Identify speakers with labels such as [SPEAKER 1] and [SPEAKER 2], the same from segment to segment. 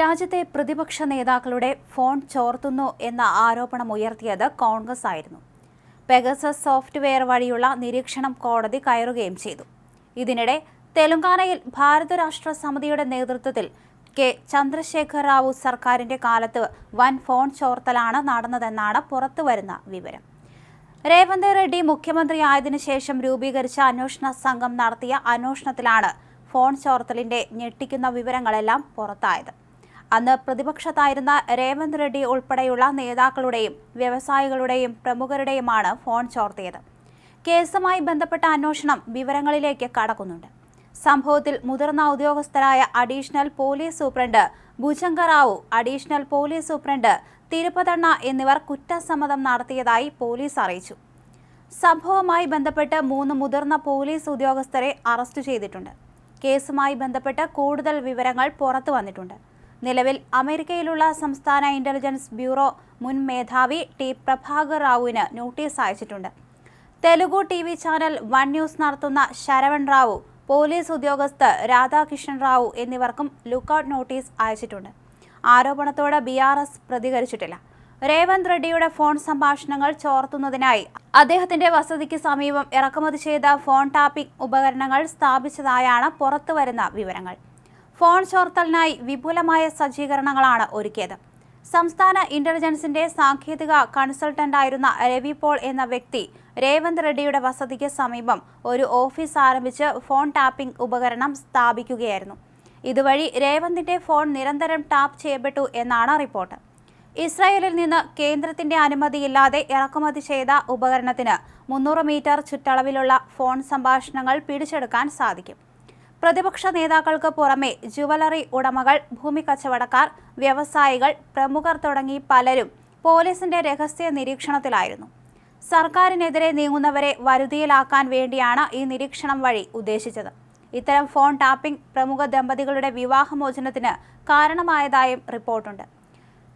[SPEAKER 1] രാജ്യത്തെ പ്രതിപക്ഷ നേതാക്കളുടെ ഫോൺ ചോർത്തുന്നു എന്ന ആരോപണം ഉയർത്തിയത് കോൺഗ്രസ് ആയിരുന്നു പെഗസസ് സോഫ്റ്റ്വെയർ വഴിയുള്ള നിരീക്ഷണം കോടതി കയറുകയും ചെയ്തു. ഇതിനിടെ തെലങ്കാനയിൽ ഭാരതരാഷ്ട്ര സമിതിയുടെ നേതൃത്വത്തിൽ കെ. ചന്ദ്രശേഖർ റാവു സർക്കാരിന്റെ കാലത്ത് വൻ ഫോൺ ചോർത്തലാണ് നടന്നതെന്നാണ് പുറത്തുവരുന്ന വിവരം. രേവന്ത് റെഡ്ഡി മുഖ്യമന്ത്രിയായതിനു ശേഷം രൂപീകരിച്ച അന്വേഷണ സംഘം നടത്തിയ അന്വേഷണത്തിലാണ് ഫോൺ ചോർത്തലിന്റെ ഞെട്ടിക്കുന്ന വിവരങ്ങളെല്ലാം പുറത്തായത്. അന്ന് പ്രതിപക്ഷത്തായിരുന്ന രേവന്ത് റെഡ്ഡി ഉൾപ്പെടെയുള്ള നേതാക്കളുടെയും വ്യവസായികളുടെയും പ്രമുഖരുടെയുമാണ് ഫോൺ ചോർത്തിയത്. കേസുമായി ബന്ധപ്പെട്ട അന്വേഷണം വിവരങ്ങളിലേക്ക് കടക്കുന്നുണ്ട്. സംഭവത്തിൽ മുതിർന്ന ഉദ്യോഗസ്ഥരായ additional police superintendent Bhujanga Rao additional police superintendent Thirupathanna എന്നിവർ കുറ്റസമ്മതം നടത്തിയതായി പോലീസ് അറിയിച്ചു. സംഭവവുമായി ബന്ധപ്പെട്ട് മൂന്ന് മുതിർന്ന പോലീസ് ഉദ്യോഗസ്ഥരെ അറസ്റ്റ് ചെയ്തിട്ടുണ്ട്. കേസുമായി ബന്ധപ്പെട്ട് കൂടുതൽ വിവരങ്ങൾ പുറത്തു വന്നിട്ടുണ്ട്. നിലവിൽ അമേരിക്കയിലുള്ള സംസ്ഥാന ഇന്റലിജൻസ് ബ്യൂറോ മുൻ മേധാവി ടി പ്രഭാകർ റാവുവിന് നോട്ടീസ് അയച്ചിട്ടുണ്ട്. Telugu T V channel one news നടത്തുന്ന ശരവൺ റാവു പോലീസ് ഉദ്യോഗസ്ഥ രാധാകൃഷ്ണൻ റാവു എന്നിവർക്കും ലുക്കൌട്ട് നോട്ടീസ് അയച്ചിട്ടുണ്ട്. ആരോപണത്തോട് ബി ആർ എസ് പ്രതികരിച്ചിട്ടില്ല. രേവന്ത് റെഡ്ഡിയുടെ ഫോൺ സംഭാഷണങ്ങൾ ചോർത്തുന്നതിനായി അദ്ദേഹത്തിന്റെ വസതിക്ക് സമീപം ഇറക്കുമതി ചെയ്ത ഫോൺ ടാപ്പിംഗ് ഉപകരണങ്ങൾ സ്ഥാപിച്ചതായാണ് പുറത്തുവരുന്ന വിവരങ്ങൾ. ഫോൺ ചോർത്തലിനായി വിപുലമായ സജ്ജീകരണങ്ങളാണ് ഒരുക്കിയത്. സംസ്ഥാന ഇന്റലിജൻസിന്റെ സാങ്കേതിക കൺസൾട്ടന്റായിരുന്ന രവി പോൾ എന്ന വ്യക്തി രേവന്ത് റെഡ്ഡിയുടെ വസതിക്ക് സമീപം ഒരു ഓഫീസ് ആരംഭിച്ച് ഫോൺ ടാപ്പിംഗ് ഉപകരണം സ്ഥാപിക്കുകയായിരുന്നു. ഇതുവഴി രേവന്തിന്റെ ഫോൺ നിരന്തരം ടാപ്പ് ചെയ്യപ്പെട്ടു എന്നാണ് റിപ്പോർട്ട്. ഇസ്രായേലിൽ നിന്ന് കേന്ദ്രത്തിന്റെ അനുമതിയില്ലാതെ ഇറക്കുമതി ചെയ്ത ഉപകരണത്തിന് മുന്നൂറ് മീറ്റർ ചുറ്റളവിലുള്ള ഫോൺ സംഭാഷണങ്ങൾ പിടിച്ചെടുക്കാൻ സാധിക്കും. പ്രതിപക്ഷ നേതാക്കൾക്ക് പുറമെ ജുവലറി ഉടമകൾ ഭൂമി കച്ചവടക്കാർ വ്യവസായികൾ പ്രമുഖർ തുടങ്ങി പലരും പോലീസിന്റെ രഹസ്യ നിരീക്ഷണത്തിലായിരുന്നു. സർക്കാരിനെതിരെ നീങ്ങുന്നവരെ വരുതിയിലാക്കാൻ വേണ്ടിയാണ് ഈ നിരീക്ഷണം വഴി ഉദ്ദേശിച്ചത്. ഇത്തരം ഫോൺ ടാപ്പിംഗ് പ്രമുഖ ദമ്പതികളുടെ വിവാഹമോചനത്തിന് കാരണമായതായും റിപ്പോർട്ടുണ്ട്.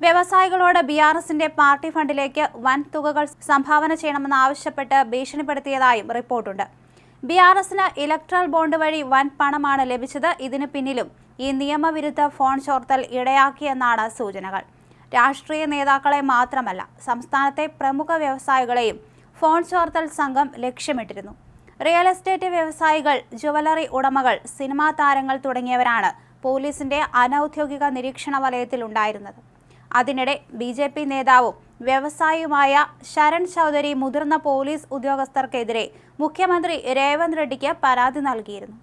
[SPEAKER 1] വ്യവസായികളോട് ബി ആർ എസിന്റെ പാർട്ടി ഫണ്ടിലേക്ക് വൻ തുകകൾ സംഭാവന ചെയ്യണമെന്നാവശ്യപ്പെട്ട് ഭീഷണിപ്പെടുത്തിയതായും റിപ്പോർട്ടുണ്ട്. ബി ആർ എസിന് ഇലക്ട്രൽ ബോണ്ട് വഴി വൻ പണമാണ് ലഭിച്ചത്. ഇതിന് പിന്നിലും ഈ നിയമവിരുദ്ധ ഫോൺ ചോർത്തൽ ഇടയാക്കിയെന്നാണ് സൂചനകൾ. രാഷ്ട്രീയ നേതാക്കളെ മാത്രമല്ല സംസ്ഥാനത്തെ പ്രമുഖ വ്യവസായികളെയും ഫോൺ ചോർത്തൽ സംഘം ലക്ഷ്യമിട്ടിരുന്നു. റിയൽ എസ്റ്റേറ്റ് വ്യവസായികൾ ജുവലറി ഉടമകൾ സിനിമാ താരങ്ങൾ തുടങ്ങിയവരാണ് പോലീസിന്റെ അനൌദ്യോഗിക നിരീക്ഷണ വലയത്തിൽ ഉണ്ടായിരുന്നത് അതിനിടെ ബി നേതാവും വ്യവസായിയുമായ ശരൺ ചൗധരി മുതിർന്ന പോലീസ് ഉദ്യോഗസ്ഥർക്കെതിരെ മുഖ്യമന്ത്രി രേവന്ത് റെഡ്ഡിക്ക് പരാതി നൽകിയിരുന്നു.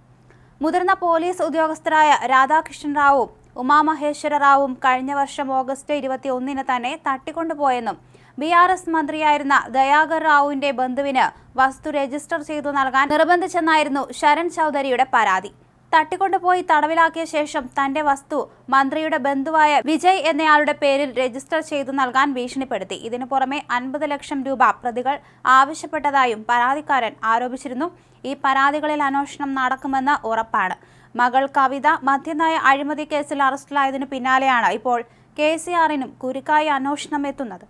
[SPEAKER 1] മുതിർന്ന പോലീസ് ഉദ്യോഗസ്ഥരായ രാധാകൃഷ്ണൻ റാവും ഉമാമഹേശ്വര റാവും കഴിഞ്ഞ വർഷം ഓഗസ്റ്റ് ഇരുപത്തി ഒന്നിന് തന്നെ തട്ടിക്കൊണ്ടുപോയെന്നും ബി ആർ എസ് മന്ത്രിയായിരുന്ന ദയാകർ റാവുവിന്റെ ബന്ധുവിന് വസ്തു രജിസ്റ്റർ ചെയ്തു നൽകാൻ നിർബന്ധിച്ചെന്നായിരുന്നു ശരൺ ചൗധരിയുടെ പരാതി. തട്ടിക്കൊണ്ടുപോയി തടവിലാക്കിയ ശേഷം തന്റെ വസ്തു മന്ത്രിയുടെ ബന്ധുവായ വിജയ് എന്നയാളുടെ പേരിൽ രജിസ്റ്റർ ചെയ്തു നൽകാൻ ഭീഷണിപ്പെടുത്തി. ഇതിനു പുറമെ അൻപത് ലക്ഷം രൂപ പ്രതികൾ ആവശ്യപ്പെട്ടതായും പരാതിക്കാരൻ ആരോപിച്ചിരുന്നു. ഈ പരാതികളിൽ അന്വേഷണം നടക്കുമെന്ന് ഉറപ്പാണ്. മകൾ കവിത മധ്യനായ അഴിമതി കേസിൽ അറസ്റ്റിലായതിനു പിന്നാലെയാണ് ഇപ്പോൾ കെ സി ആറിനും കുരുക്കായി അന്വേഷണം എത്തുന്നത്.